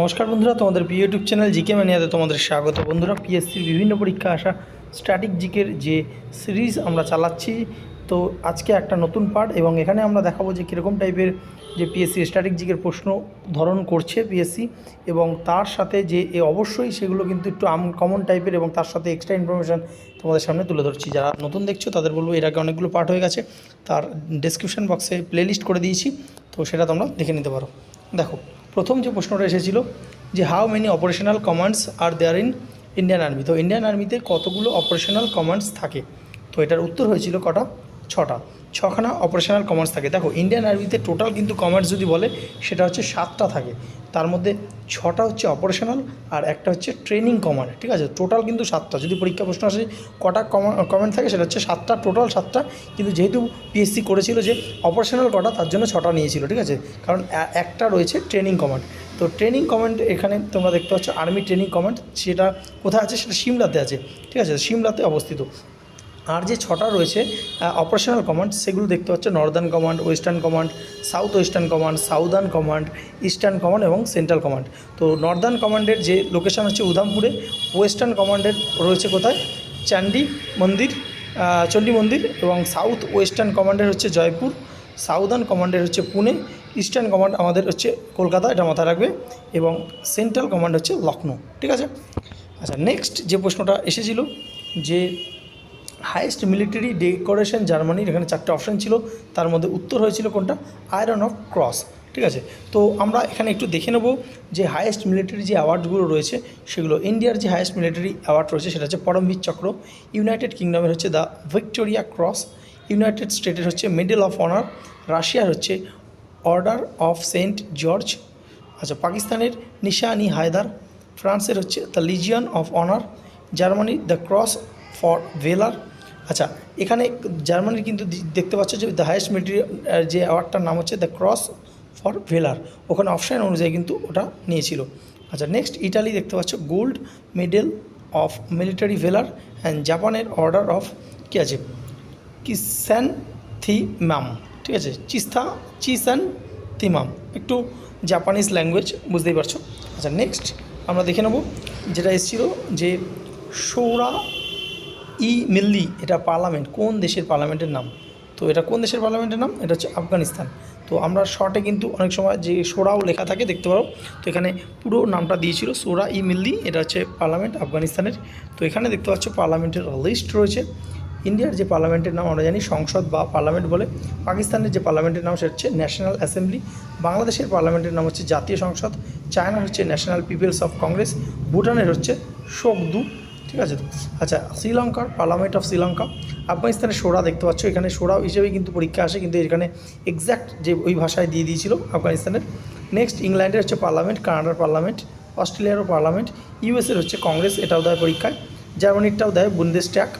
নমস্কার বন্ধুরা, তোমাদের প্রিয় ইউটিউব চ্যানেল জিকে ম্যানিয়াতে তোমাদের স্বাগত। বন্ধুরা পিএসসির বিভিন্ন পরীক্ষা আসা স্ট্যাটিক জিকের যে সিরিজ আমরা চালাচ্ছি, তো আজকে একটা নতুন পার্ট এবং এখানে আমরা দেখাবো যে কীরকম টাইপের যে পিএসসি স্ট্যাটিক জিকের প্রশ্ন ধরন করছে পিএসসি এবং তার সাথে যে এ অবশ্যই সেগুলো কিন্তু একটু কমন টাইপের এবং তার সাথে এক্সট্রা ইনফরমেশান তোমাদের সামনে তুলে ধরছি। যারা নতুন দেখছ, তাদের বলব এর আগে অনেকগুলো পার্ট হয়ে গেছে, তার ডিসক্রিপশন বক্সে প্লেলিস্ট করে দিয়েছি, তো সেটা তোমরা দেখে নিতে পারো। দেখো প্রথম যে প্রশ্নটা এসেছিল যে how many operational commands are there in Indian army তো ইন্ডিয়ান আর্মিতে কতগুলো অপারেশনাল কমান্ডস থাকে? তো এটার উত্তর হয়েছিল কটা? ছটা। ছখানা অপারেশনাল কমান্ডস থাকে। দেখো ইন্ডিয়ান আর্মিতে টোটাল কিন্তু কমান্ডস যদি বলে, সেটা হচ্ছে সাতটা থাকে। তার মধ্যে ছটা হচ্ছে অপারেশনাল আর একটা হচ্ছে ট্রেনিং কমান্ড ঠিক আছে? টোটাল কিন্তু সাতটা। যদি পরীক্ষা প্রশ্ন আসে, কটা কমেন্ট থাকে, সেটা হচ্ছে সাতটা টোটাল সাতটা। কিন্তু যেহেতু পিএসসি করেছিল যে অপারেশনাল কটা, তার জন্য ছটা নিয়েছিল, ঠিক আছে? কারণ একটা রয়েছে ট্রেনিং কমান্ড তো ট্রেনিং কমান্ড এখানে তোমরা দেখতে পাচ্ছ আর্মি ট্রেনিং কমান্ড সেটা কোথায় আছে? সেটা সিমলাতে আছে, ঠিক আছে? সিমলাতে অবস্থিত। আর যে ছটা রয়েছে অপারেশনাল কমান্ড সেগুলো দেখতে পাচ্ছ northern command western command south western command southern command eastern command এবং সেন্ট্রাল কমান্ড তো নর্দার্ন কমান্ডের যে লোকেশন হচ্ছে উধামপুরে ওয়েস্টার্ন কমান্ডের রয়েছে কোথায়? চান্ডি মন্দির চণ্ডী মন্দির এবং সাউথ ওয়েস্টার্ন কমান্ডের হচ্ছে জয়পুর সাউদার্ন কমান্ডের হচ্ছে পুনে ইস্টার্ন কমান্ড আমাদের হচ্ছে কলকাতা, এটা মাথায় রাখবে এবং সেন্ট্রাল কমান্ড হচ্ছে লখনৌ ঠিক আছে? আচ্ছা নেক্সট যে প্রশ্নটা এসেছিল যে হাইয়েস্ট মিলিটারি ডেকোরেশন জার্মানির এখানে চারটে অপশান ছিল। তার মধ্যে উত্তর হয়েছিল কোনটা? আয়রন অফ ক্রস ঠিক আছে? তো আমরা এখানে একটু দেখে নেব যে হাইয়েস্ট মিলিটারি যে অ্যাওয়ার্ডগুলো রয়েছে, সেগুলো ইন্ডিয়ার যে হাইয়েস্ট মিলিটারি অ্যাওয়ার্ড রয়েছে, সেটা হচ্ছে পরমবীর চক্র। ইউনাইটেড কিংডমের হচ্ছে দ্য ভিক্টোরিয়া ক্রস ইউনাইটেড স্টেটের হচ্ছে মেডেল অফ অনার রাশিয়ার হচ্ছে অর্ডার অফ সেন্ট জর্জ আচ্ছা পাকিস্তানের নিশানি হায়দার। ফ্রান্সের হচ্ছে the Legion of Honour Germany the Cross for Valour আচ্ছা এখানে জার্মানির কিন্তু দেখতে পাচ্ছ যে দ্য হায়েস্ট মিলিটারি যে অ্যাওয়ার্ডটার নাম হচ্ছে দ্য ক্রস ফর ভেলার ওখানে অপশান অনুযায়ী কিন্তু ওটা নিয়েছিল। আচ্ছা নেক্সট ইটালি দেখতে পাচ্ছ gold medal of military valour and জাপানের অর্ডার অফ কী আছে? কিসান থিমাম ঠিক আছে? চিস্তা চিসান থিমাম একটু জাপানিজ ল্যাঙ্গুয়েজ বুঝতেই পারছ। আচ্ছা নেক্সট আমরা দেখে নেব যেটা এসেছিল যে সৌরা ই মিল্লি, এটা পার্লামেন্ট, কোন দেশের পার্লামেন্টের নাম? তো এটা কোন দেশের পার্লামেন্টের নাম? এটা হচ্ছে আফগানিস্তান। তো আমরা শর্টে কিন্তু অনেক সময় যে সোরাও লেখা থাকে, দেখতে পারো। তো এখানে পুরো নামটা দিয়েছিল, সোরা ই মিল্লি, এটা হচ্ছে পার্লামেন্ট আফগানিস্তানের। তো এখানে দেখতে পাচ্ছ পার্লামেন্টের লিস্ট রয়েছে। ইন্ডিয়ার যে পার্লামেন্টের নাম আমরা জানি, সংসদ বা পার্লামেন্ট বলে। পাকিস্তানের যে পার্লামেন্টের নাম, সেটা হচ্ছে ন্যাশনাল অ্যাসেম্বলি। বাংলাদেশের পার্লামেন্টের নাম হচ্ছে জাতীয় সংসদ। চায়নার হচ্ছে ন্যাশনাল পিপলস অফ কংগ্রেস। ভুটানের হচ্ছে শোকদু ঠিক আছে তো? আচ্ছা শ্রীলঙ্কার পার্লামেন্ট অফ শ্রীলঙ্কা আফগানিস্তানের সোরা দেখতে পাচ্ছ এখানে সোরা হিসেবেই কিন্তু পরীক্ষা আসে কিন্তু এখানে এক্স্যাক্ট যে ওই ভাষায় দিয়ে দিয়েছিল আফগানিস্তানের। নেক্সট ইংল্যান্ডের হচ্ছে পার্লামেন্ট কানাডার পার্লামেন্ট অস্ট্রেলিয়ারও পার্লামেন্ট ইউএসের হচ্ছে কংগ্রেস এটাও দেয় পরীক্ষায় জার্মানিরটাও দেয় বুন্দেস্ট্যাক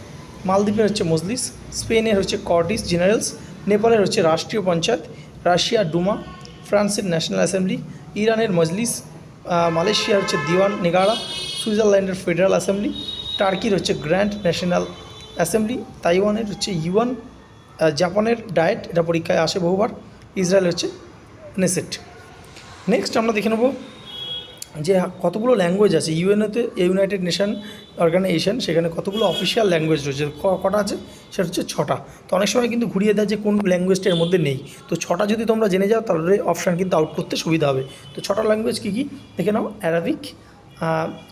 মালদ্বীপের হচ্ছে মজলিস স্পেনের হচ্ছে কর্টিস জেনারেলস নেপালের হচ্ছে রাষ্ট্রীয় পঞ্চায়েত রাশিয়ার ডুমা ফ্রান্সের ন্যাশনাল অ্যাসেম্বলি ইরানের মজলিস আহ, মালয়েশিয়ার হচ্ছে দিওয়ান নেগাড়া সুইজারল্যান্ডের ফেডারেল অ্যাসেম্বলি টার্কির হচ্ছে গ্র্যান্ড ন্যাশনাল অ্যাসেম্বলি, তাইওয়ানের হচ্ছে ইউয়ান জাপানের ডায়েট, এটা পরীক্ষায় আসে বহুবার, ইসরায়েল হচ্ছে নেসেট। নেক্সট আমরা দেখে নেব যে কতগুলো ল্যাঙ্গুয়েজ আছে ইউএনওতে ইউনাইটেড নেশন অর্গানাইজেশন সেখানে কতগুলো অফিসিয়াল ল্যাঙ্গুয়েজ রয়েছে কটা আছে, সেটা হচ্ছে ছটা। তো অনেক সময় কিন্তু ঘুরিয়ে দেয় যে কোন ল্যাঙ্গুয়েজটা এর মধ্যে নেই। তো ছটা যদি তোমরা জেনে যাও, তাহলে অপশান কিন্তু আউট করতে সুবিধা হবে। তো ছটা ল্যাঙ্গুয়েজ কী কী? দেখে নাও Arabic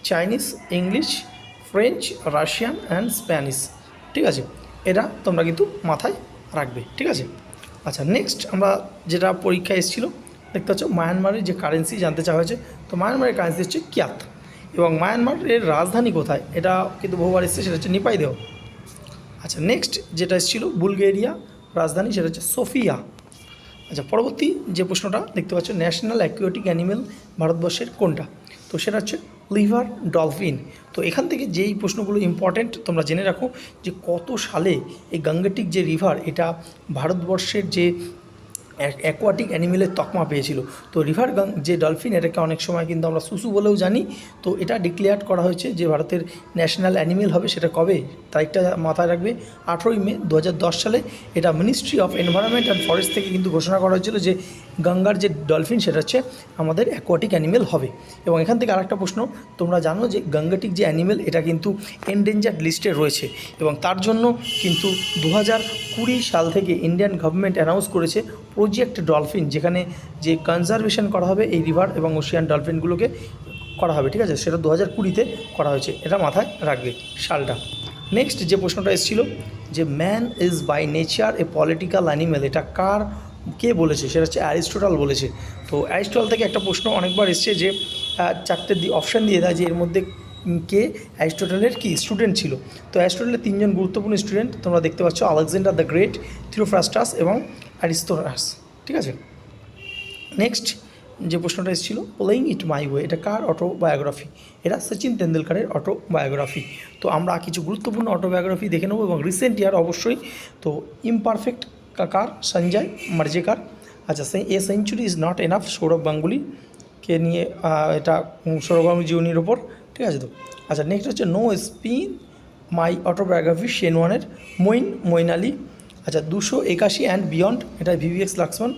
Chinese English French Russian and Spanish ঠিক আছে? এটা তোমরা কিন্তু মাথায় রাখবে। ঠিক আছে? আচ্ছা নেক্সট আমরা যেটা পরীক্ষায় এসেছিল, দেখতে পাচ্ছ মায়ানমারের যে কারেন্সি জানতে চাওয়া হয়েছে, তো মায়ানমারের কারেন্সি হচ্ছে কিয়াত এবং মায়ানমারের রাজধানী কোথায়? এটা কিন্তু বহুবার এসেছে, সেটা হচ্ছে নিপাইদেহ আচ্ছা নেক্সট যেটা এসেছিল বুলগেরিয়া রাজধানী, সেটা হচ্ছে সোফিয়া আচ্ছা পরবর্তী যে প্রশ্নটা, দেখতে পাচ্ছ ন্যাশনাল অ্যাকুয়েটিক অ্যানিমেল ভারতবর্ষের কোনটা? তো সেটা হচ্ছে লিভার ডলফিন। তো এখান থেকে যেই প্রশ্নগুলো ইম্পর্ট্যান্ট তোমরা জেনে রাখো যে কত সালে এই গাঙ্গেটিক যে রিভার, এটা ভারতবর্ষের যে অ্যাকোয়াটিক অ্যানিমেলের তকমা পেয়েছিল। তো রিভার গাং যে ডলফিন এটাকে অনেক সময় কিন্তু আমরা সুসু বলেও জানি। তো এটা ডিক্লেয়ার করা হয়েছে যে ভারতের ন্যাশনাল অ্যানিমেল হবে সেটা কবে? তারিখটা মাথায় রাখবে আঠেরোই মে দু হাজার দশ সালে। এটা ministry of environment and forest থেকে কিন্তু ঘোষণা করা হয়েছিল যে গঙ্গার যে ডলফিন সেটা হচ্ছে আমাদের অ্যাকোয়াটিক অ্যানিমেল হবে। এবং এখান থেকে আরেকটা প্রশ্ন, তোমরা জানো যে গঙ্গাটিক যে অ্যানিমেল এটা কিন্তু এন্ডেঞ্জার্ড লিস্টে রয়েছে। এবং তার জন্য কিন্তু দু হাজার কুড়ি সাল থেকে ইন্ডিয়ান গভর্নমেন্ট অ্যানাউন্স করেছে প্রজেক্ট ডলফিন, যেখানে যে কনজারভেশন করা হবে এই রিভার এবং ওশিয়ান ডলফিনগুলোকে করা হবে, ঠিক আছে? সেটা দু হাজার কুড়িতে করা হয়েছে। এটা মাথায় রাখবে সালটা। নেক্সট যে প্রশ্নটা এসেছিল, যে man is by nature a political animal এটা কার, কে বলেছে? সেটা হচ্ছে অ্যারিস্টোটাল বলেছে। তো অ্যারিস্টোটাল থেকে একটা প্রশ্ন অনেকবার এসছে যে চারটে অপশান দিয়ে দেয় যে এর মধ্যে কে অ্যারিস্টোটালের কি স্টুডেন্ট ছিল। তো অ্যারিস্টোটালের তিনজন গুরুত্বপূর্ণ স্টুডেন্ট তোমরা দেখতে পাচ্ছ আলেকজান্ডার দ্য গ্রেট, থিওফ্রাস্টাস এবং অ্যারিস্টোরাস, ঠিক আছে? নেক্সট যে প্রশ্নটা এসেছিল প্লেইং ইট মাই ওয়ে এটা কার অটোবায়োগ্রাফি এটা সচিন তেন্ডুলকারের অটোবায়োগ্রাফি তো আমরা কিছু গুরুত্বপূর্ণ অটোবায়োগ্রাফি দেখে নেব এবং রিসেন্ট ইয়ার অবশ্যই। তো ইমপারফেক্ট কার? সঞ্জয় মার্জেকার। আচ্ছা a century is not enough Sourav গাঙ্গুলিকে নিয়ে এটা সৌরভ গাঙ্গুলি জীবনীর ওপর ঠিক আছে তো? আচ্ছা নেক্সট হচ্ছে নো স্পিন মাই অটোবায়োগ্রাফি শেনওয়ানের, মইন মইন আলী। আচ্ছা দুশো একাশি অ্যান্ড বিয়ন্ড এটা VVS Laxman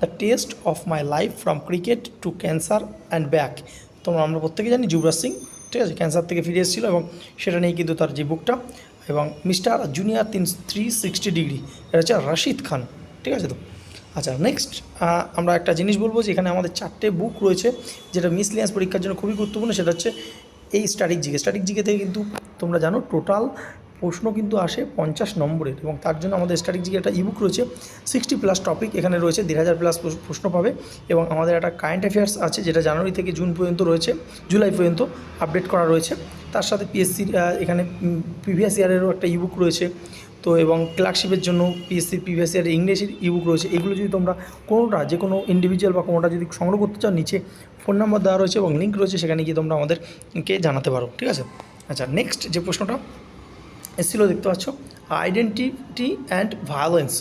the test of my life from cricket to cancer and back তোমরা, আমরা প্রত্যেকে জানি যুবরাজ সিং, ঠিক আছে? ক্যান্সার থেকে ফিরে এসেছিল এবং সেটা নিয়ে কিন্তু তার যে বুকটা এবং মিস্টার জুনিয়র তিন থ্রি সিক্সটি ডিগ্রি এটা হচ্ছে রাশিদ খান, ঠিক আছে তো? আচ্ছা নেক্সট আমরা একটা জিনিস বলব যে এখানে আমাদের চারটে বুক রয়েছে যেটা মিসলিয়ান্স পরীক্ষার জন্য খুবই গুরুত্বপূর্ণ, সেটা হচ্ছে এই স্ট্যাটিক জিকে। স্ট্যাটিক জিকে থেকে কিন্তু তোমরা জানো টোটাল প্রশ্ন কিন্তু আসে পঞ্চাশ নম্বরের এবং তার জন্য আমাদের স্ট্যাটিক জিকে একটা ইবুক রয়েছে সিক্সটি প্লাস টপিক এখানে রয়েছে, দেড় হাজার প্লাস প্রশ্ন পাবে এবং আমাদের একটা কারেন্ট অ্যাফেয়ার্স আছে যেটা জানুয়ারি থেকে জুন পর্যন্ত রয়েছে, জুলাই পর্যন্ত আপডেট করা রয়েছে। তার সাথে পিএসসির এখানে প্রিভিয়াস ইয়ারেরও একটা ইবুক রয়েছে। তো এবং ক্লার্কশিপের জন্য পিএসসি প্রিভিয়াস ইয়ার ইংলিশের ইবুক রয়েছে। এগুলো যদি তোমরা কোনোটা যে কোনো ইন্ডিভিজুয়াল বা কোনোটা যদি সংগ্রহ করতে চাও, নিচে ফোন নাম্বার দেওয়া রয়েছে এবং লিঙ্ক রয়েছে, সেখানে গিয়ে তোমরা আমাদেরকে জানাতে পারো। ঠিক আছে? আচ্ছা নেক্সট যে প্রশ্নটা এসেছিল দেখতে পাচ্ছ? Identity and violence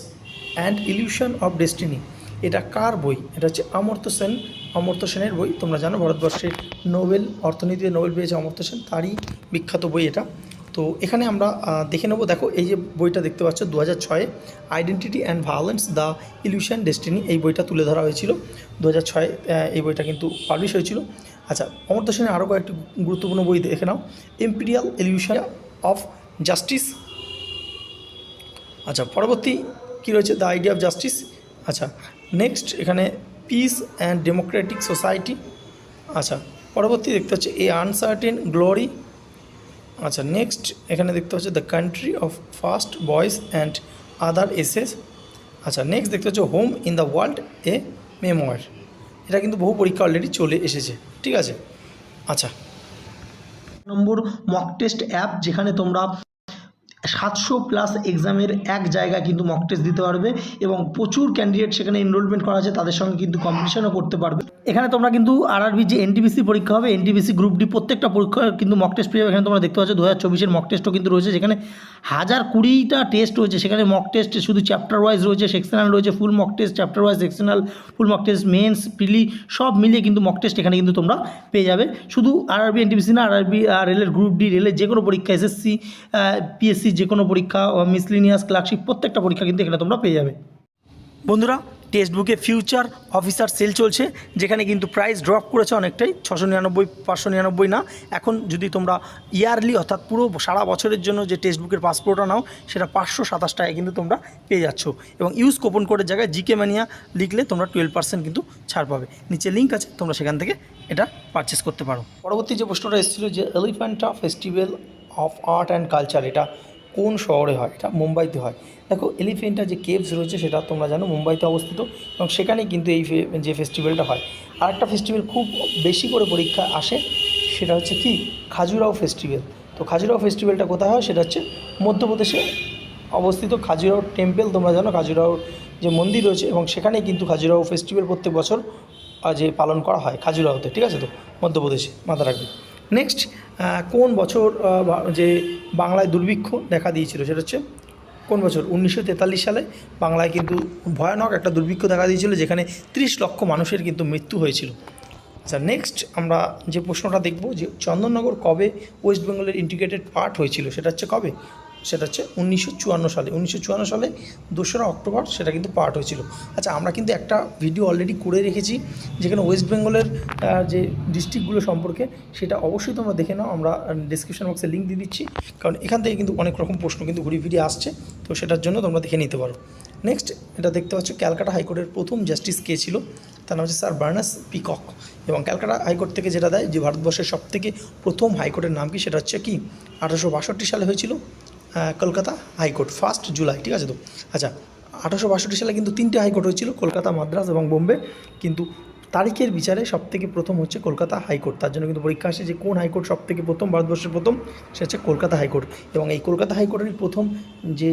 and illusion of destiny এটা কার বই? এটা হচ্ছে অমর্ত্য সেন। অমর্ত্য সেনের বই। তোমরা জানো, ভারতবর্ষের নোবেল, অর্থনীতিতে নোবেল পেয়েছে অমর্ত্য সেন। তারই বিখ্যাত বই এটা। তো এখানে আমরা দেখে নেব। দেখো, এই যে বইটা দেখতে পাচ্ছ দু হাজার ছয়ে identity and violence the illusion destiny এই বইটা তুলে ধরা হয়েছিল। দু হাজার ছয়ে এই বইটা কিন্তু পাবলিশ হয়েছিল। আচ্ছা অমর্ত্য সেনের আরও কয়েকটি গুরুত্বপূর্ণ বই দেখে নাও। Imperial illusion of justice. আচ্ছা পরবর্তী কী রয়েছে? দ্য আইডিয়া অফ জাস্টিস আচ্ছা নেক্সট এখানে পিস অ্যান্ড ডেমোক্রেটিক সোসাইটি আচ্ছা পরবর্তী দেখতে হচ্ছে এ আনসার্টেন গ্লোরি আচ্ছা নেক্সট এখানে দেখতে হচ্ছে the country of first boys and other essays আচ্ছা নেক্সট দেখতে হচ্ছে home in the world a memoir এটা কিন্তু বহু পরীক্ষা অলরেডি চলে এসেছে, ঠিক আছে? আচ্ছা। নম্বর মক টেস্ট অ্যাপ যেখানে তোমরা সাতশো প্লাস এক্সামের এক জায়গা কিন্তু মক টেস্ট দিতে পারবে এবং প্রচুর ক্যান্ডিডেট সেখানে এনরোলমেন্ট করা আছে, তাদের সঙ্গে কিন্তু কম্পিটিশনও করতে পারবে। এখানে তোমরা কিন্তু আরআরবি যে এনটিবিসি পরীক্ষা হবে এনটিবিসি গ্রুপ ডি প্রত্যেকটা পরীক্ষা কিন্তু মক টেস্ট পেয়ে এখানে তোমরা দেখতে পাচ্ছ দু হাজার চব্বিশের মক টেস্টও কিন্তু রয়েছে, যেখানে হাজার কুড়িটা টেস্ট রয়েছে। সেখানে মক টেস্ট শুধু চ্যাপ্টার ওয়াইজ রয়েছে সেকশনাল রয়েছে full mock test chapter wise sectional full mock test mains prelim সব মিলিয়ে কিন্তু মক টেস্ট এখানে কিন্তু তোমরা পেয়ে যাবে। শুধু আর আরআরবি এনটিপিসি না আর আরআরবি রেলের গ্রুপ ডি রেলের যে কোনো পরীক্ষা এসএসসি পিএসসি যে কোনো পরীক্ষা মিসলিনিয়াস ক্লার্কশিপ প্রত্যেকটা পরীক্ষা কিন্তু এখানে তোমরা পেয়ে যাবে। বন্ধুরা টেক্সট বুকে ফিউচার অফিসার সেল চলছে, যেখানে কিন্তু প্রাইস ড্রপ করেছে অনেকটাই, ছশো নিরানব্বই, পাঁচশো নিরানব্বই না। এখন যদি তোমরা ইয়ারলি অর্থাৎ পুরো সারা বছরের জন্য যে টেক্সট বুকের পাসপোর্টটা নাও, সেটা পাঁচশো সাতাশ টাকায় কিন্তু তোমরা পেয়ে যাচ্ছ। এবং ইউজ কোপন কোডের জায়গায় জিকে ম্যানিয়া লিখলে তোমরা টুয়েলভ পার্সেন্ট কিন্তু ছাড় পাবে। নিচে লিঙ্ক আছে, তোমরা সেখান থেকে এটা পারচেস করতে পারো। পরবর্তী যে প্রশ্নটা এসেছিল যে Elephanta festival of art and culture এটা কোন শহরে হয়? এটা মুম্বাইতে হয়। দেখো এলিফেন্টা যে কেভস রয়েছে, সেটা তোমরা জানো, মুম্বাইতে অবস্থিত এবং সেখানেই কিন্তু এই যে ফেস্টিভ্যালটা হয়। আরেকটা ফেস্টিভ্যাল খুব বেশি করে পরীক্ষা আসে, সেটা হচ্ছে কি? খাজুরাও ফেস্টিভ্যাল তো খাজুরাও ফেস্টিভ্যালটা কোথায় হয়? সেটা হচ্ছে মধ্যপ্রদেশে অবস্থিত খাজুরাও টেম্পল তোমরা জানো, খাজুরাও যে মন্দির রয়েছে এবং সেখানেই কিন্তু খাজুরাও ফেস্টিভ্যাল প্রত্যেক বছর যে পালন করা হয়, খাজুরাওতে। ঠিক আছে তো? মধ্যপ্রদেশে মাথা রাখবে। নেক্সট কোন বছর যে বাংলায় দুর্ভিক্ষ দেখা দিয়েছিল সেটা হচ্ছে কোন বছর? উনিশশো তেতাল্লিশ সালে বাংলায় কিন্তু ভয়ানক একটা দুর্ভিক্ষ দেখা দিয়েছিল যেখানে ত্রিশ লক্ষ মানুষের কিন্তু মৃত্যু হয়েছিল। আচ্ছা নেক্সট আমরা যে প্রশ্নটা দেখব যে চন্দননগর কবে ওয়েস্ট বেঙ্গলের ইন্টিগ্রেটেড পার্ট হয়েছিল সেটা হচ্ছে কবে? সেটা হচ্ছে উনিশশো চুয়ান্ন সালে। উনিশশো চুয়ান্ন সালে দোসরা অক্টোবর সেটা কিন্তু পার্ট হয়েছিল। আচ্ছা আমরা কিন্তু একটা ভিডিও অলরেডি করে রেখেছি, যেখানে ওয়েস্ট বেঙ্গলের যে ডিস্ট্রিক্টগুলো সম্পর্কে, সেটা অবশ্যই তোমরা দেখে নাও। আমরা ডিসক্রিপশন বক্সে লিঙ্ক দিয়ে দিচ্ছি। কারণ এখান থেকে কিন্তু অনেক রকম প্রশ্ন কিন্তু ঘুরিয়ে ফিরিয়ে আসছে। তো সেটার জন্য তোমরা দেখে নিতে পারো। নেক্সট এটা দেখতে পাচ্ছ ক্যালকাটা হাইকোর্টের প্রথম জাস্টিস কে ছিল? তার নাম হচ্ছে স্যার বার্নাস পিকক এবং ক্যালকাটা হাইকোর্ট থেকে যেটা দেয় যে ভারতবর্ষের সবথেকে প্রথম হাইকোর্টের নাম কি? সেটা হচ্ছে কি? আঠারোশো বাষট্টি সালে হয়েছিল। কলকাতা হাইকোর্ট ফার্স্ট জুলাই, ঠিক আছে তো? আচ্ছা আঠারোশো বাষট্টি সালে কিন্তু তিনটে হাইকোর্ট হয়েছিল, কলকাতা, মাদ্রাস এবং বোম্বে। কিন্তু তারিখের বিচারে সবথেকে প্রথম হচ্ছে কলকাতা হাইকোর্ট। তার জন্য কিন্তু পরীক্ষা আসে যে কোন হাইকোর্ট সবথেকে প্রথম, ভারতবর্ষের প্রথম সে হচ্ছে কলকাতা হাইকোর্ট। এবং এই কলকাতা হাইকোর্টের প্রথম যে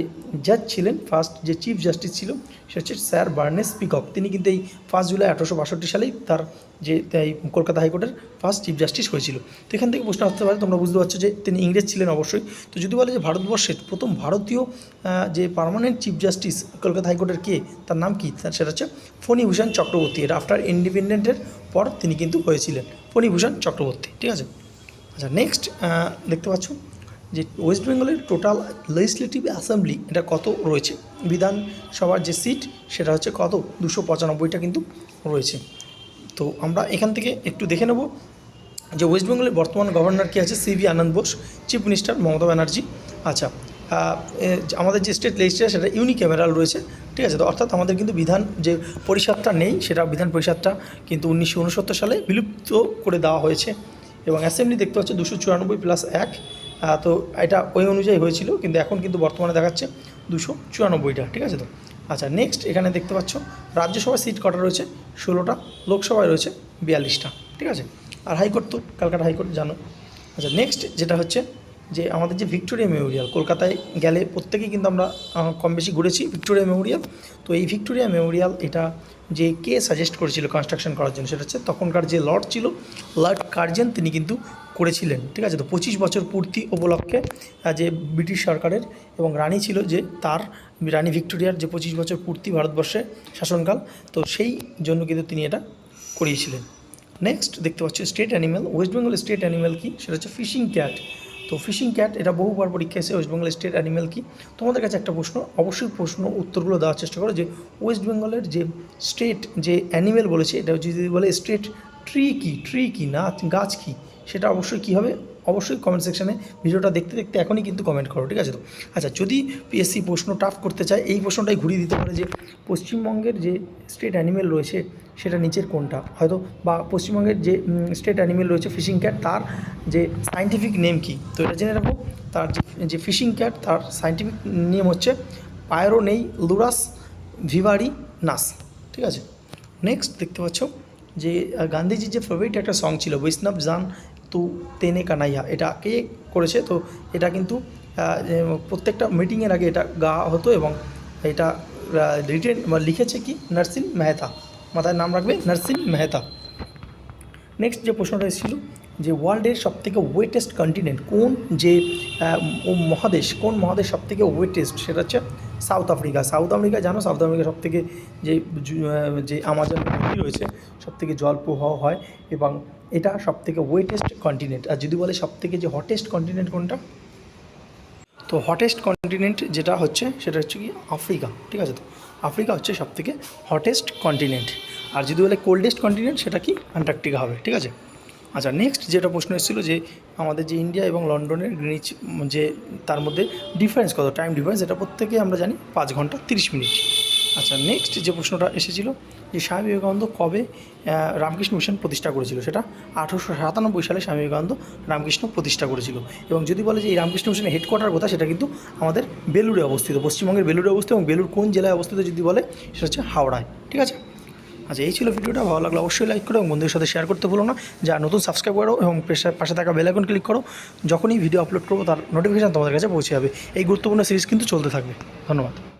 জাজ ছিলেন ফার্স্ট যে চিফ জাস্টিস ছিল সে হচ্ছে স্যার বার্নেস পিকক তিনি কিন্তু এই ফার্স্ট জুলাই আঠারোশো বাষট্টি সালেই তার যে এই কলকাতা হাইকোর্টের ফার্স্ট চিফ জাস্টিস হয়েছিল। তো এখান থেকে প্রশ্ন আসতে পারে, তোমরা বুঝতে পারছ যে তিনি ইংরেজ ছিলেন অবশ্যই। তো যদি বলে যে ভারতবর্ষের প্রথম ভারতীয় যে পার্মানেন্ট চিফ জাস্টিস কলকাতা হাইকোর্টের কে, তার নাম কী? সেটা হচ্ছে ফণিভূষণ চক্রবর্তী। এটা আফটার ইন্ডিপেন্ডেন্টের পর তিনি কিন্তু হয়েছিলেন, ফণিভূষণ চক্রবর্তী। ঠিক আছে? আচ্ছা নেক্সট দেখতে পাচ্ছ যে ওয়েস্ট বেঙ্গলের টোটাল লেজিসলেটিভ অ্যাসেম্বলি এটা কত রয়েছে? বিধানসভার যে সিট সেটা হচ্ছে কত? দুশো পঁচানব্বইটা কিন্তু রয়েছে। তো আমরা এখান থেকে একটু দেখে নেব যে ওয়েস্ট বেঙ্গলের বর্তমান গভর্নর কী আছে CV Ananda Bose chief minister Mamata Banerjee. আচ্ছা আমাদের যে স্টেট লেজিস্লেচার সেটা ইউনিক্যামেরাল রয়েছে, ঠিক আছে? তো অর্থাৎ আমাদের কিন্তু বিধান যে পরিষদটা নেই, সেটা বিধান পরিষদটা কিন্তু উনিশশো উনসত্তর সালে বিলুপ্ত করে দেওয়া হয়েছে। এবং অ্যাসেম্বলি দেখতে পাচ্ছ দুশো চুরানব্বই প্লাস এক। তো এটা ওই অনুযায়ী হয়েছিল, কিন্তু এখন কিন্তু বর্তমানে দেখাচ্ছে দুশো চুরানব্বইটা, ঠিক আছে তো? আচ্ছা নেক্সট এখানে দেখতে পাচ্ছ, রাজ্যসভায় সিট কটা রয়েছে? ষোলোটা, লোকসভায় রয়েছে বিয়াল্লিশটা, ঠিক আছে? আর হাইকোর্ট তো ক্যালকাটা হাইকোর্ট, জানো। আচ্ছা নেক্সট যেটা হচ্ছে যে আমাদের যে ভিক্টোরিয়া মেমোরিয়াল, কলকাতায় গেলে প্রত্যেকেই কিন্তু আমরা কম বেশি ঘুরেছি ভিক্টোরিয়া মেমোরিয়াল। তো এই ভিক্টোরিয়া মেমোরিয়াল, এটা যে কে সাজেস্ট করেছিল কনস্ট্রাকশন করার জন্য, সেটা হচ্ছে তখনকার যে লর্ড ছিল লর্ড কার্জেন তিনি কিন্তু করেছিলেন, ঠিক আছে? তো পঁচিশ বছর পূর্তি উপলক্ষে যে ব্রিটিশ সরকারের এবং রানী ছিল যে তার, রানী ভিক্টোরিয়ার যে পঁচিশ বছর পূর্তি ভারতবর্ষে শাসনকাল, তো সেই জন্য কিন্তু তিনি এটা করিয়েছিলেন। নেক্সট দেখতে পাচ্ছি state animal West Bengal state animal কি? সেটা হচ্ছে ফিশিং ক্যাট তো ফিশিং ক্যাট এটা বহুবার পরীক্ষা এসে ওয়েস্ট বেঙ্গল স্টেট অ্যানিম্যাল কি? তোমাদের কাছে একটা প্রশ্ন, অবশ্যই প্রশ্ন উত্তরগুলো দেওয়ার চেষ্টা করো যে ওয়েস্ট বেঙ্গলের যে স্টেট যে অ্যানিম্যাল বলেছে, এটা যদি বলে স্টেট ট্রি কি? ট্রি কি না? গাছ কি? সেটা অবশ্যই কী হবে? অবশ্যই কমেন্ট সেকশানে ভিডিওটা দেখতে দেখতে এখনই কিন্তু কমেন্ট করো, ঠিক আছে তো? আচ্ছা যদি পিএসসি প্রশ্ন টাফ করতে চায়, এই প্রশ্নটাই ঘুরিয়ে দিতে পারে যে, পশ্চিমবঙ্গের যে স্টেট অ্যানিমেল রয়েছে, সেটা নিচের কোনটা? হয়তো, বা পশ্চিমবঙ্গের যে স্টেট অ্যানিমেল রয়েছে ফিশিং ক্যাট তার যে সাইন্টিফিক নেম কি? তো এটা জেনে রাখো, তার যে ফিশিং ক্যাট তার সাইন্টিফিক নেম হচ্ছে পায়রো নেই লুরাস ভিভারি নাস ঠিক আছে? নেক্সট দেখতে পাচ্ছ যে গান্ধীজির যে ফেভারিট একটা সং ছিল বৈষ্ণব জান তু তেনে কানাইয়া এটা কে করেছে? তো এটা কিন্তু প্রত্যেকটা মিটিংয়ের আগে এটা গা হতো এবং এটা রিটেন লিখেছে কি? নার্সিন মেহতা। মাথায় নাম রাখবে নার্সিন মেহতা। নেক্সট যে প্রশ্নটা এসেছিল, যে ওয়ার্ল্ডের সবথেকে ওয়েটেস্ট কন্টিনেন্ট কোন যে মহাদেশ, কোন মহাদেশ সবথেকে ওয়েটেস্ট? সেটা হচ্ছে সাউথ আফ্রিকা। সাউথ আফ্রিকা জানো? সাউথ আফ্রিকা সবথেকে যে যে আমাজন নদী রয়েছে, সবথেকে জল প্রবাহ হয় এবং এটা সবথেকে ওয়েটেস্ট কন্টিনেন্ট আর যদি বলে সবথেকে যে হটেস্ট কন্টিনেন্ট কোনটা? তো হটেস্ট কন্টিনেন্ট যেটা হচ্ছে, সেটা হচ্ছে কি আফ্রিকা, ঠিক আছে তো? আফ্রিকা হচ্ছে সবথেকে হটেস্ট কন্টিনেন্ট আর যদি বলে কোল্ডেস্ট কন্টিনেন্ট সেটা কি? অ্যান্টার্কটিকা হবে, ঠিক আছে? আচ্ছা নেক্সট যেটা প্রশ্ন এসেছিল যে আমাদের যে ইন্ডিয়া এবং লন্ডনের গ্রিনিচ যে তার মধ্যে ডিফারেন্স কত টাইম ডিফারেন্স এটা প্রত্যেকে আমরা জানি পাঁচ ঘণ্টা তিরিশ মিনিট। আচ্ছা নেক্সট যে প্রশ্নটা এসেছিল যে স্বামী বিবেকানন্দ কবে রামকৃষ্ণ মিশন প্রতিষ্ঠা করেছিল সেটা আঠারোশো সাতানব্বই সালে স্বামী বিবেকানন্দ রামকৃষ্ণ প্রতিষ্ঠা করেছিল। এবং যদি বলে যে এই রামকৃষ্ণ মিশনের হেডকোয়ার্টার কোথায়, সেটা কিন্তু আমাদের বেলুড়ে অবস্থিত, পশ্চিমবঙ্গের বেলুড়ে অবস্থিত এবং বেলুর কোন জেলায় অবস্থিত যদি বলে, সেটা হচ্ছে হাওড়ায়, ঠিক আছে? আচ্ছা এই ছিল ভিডিওটা, ভালো লাগলে অবশ্যই লাইক করো এবং বন্ধুদের সাথে শেয়ার করতে ভুলো না। যা নতুন সাবস্ক্রাইব করো এবং পেশা- থাকা বেল আইকন ক্লিক করো। যখনই ভিডিও আপলোড করব, তার নোটিফিকেশান তোমাদের কাছে পৌঁছে যাবে। এই গুরুত্বপূর্ণ সিরিজ কিন্তু চলতে থাকবে। ধন্যবাদ।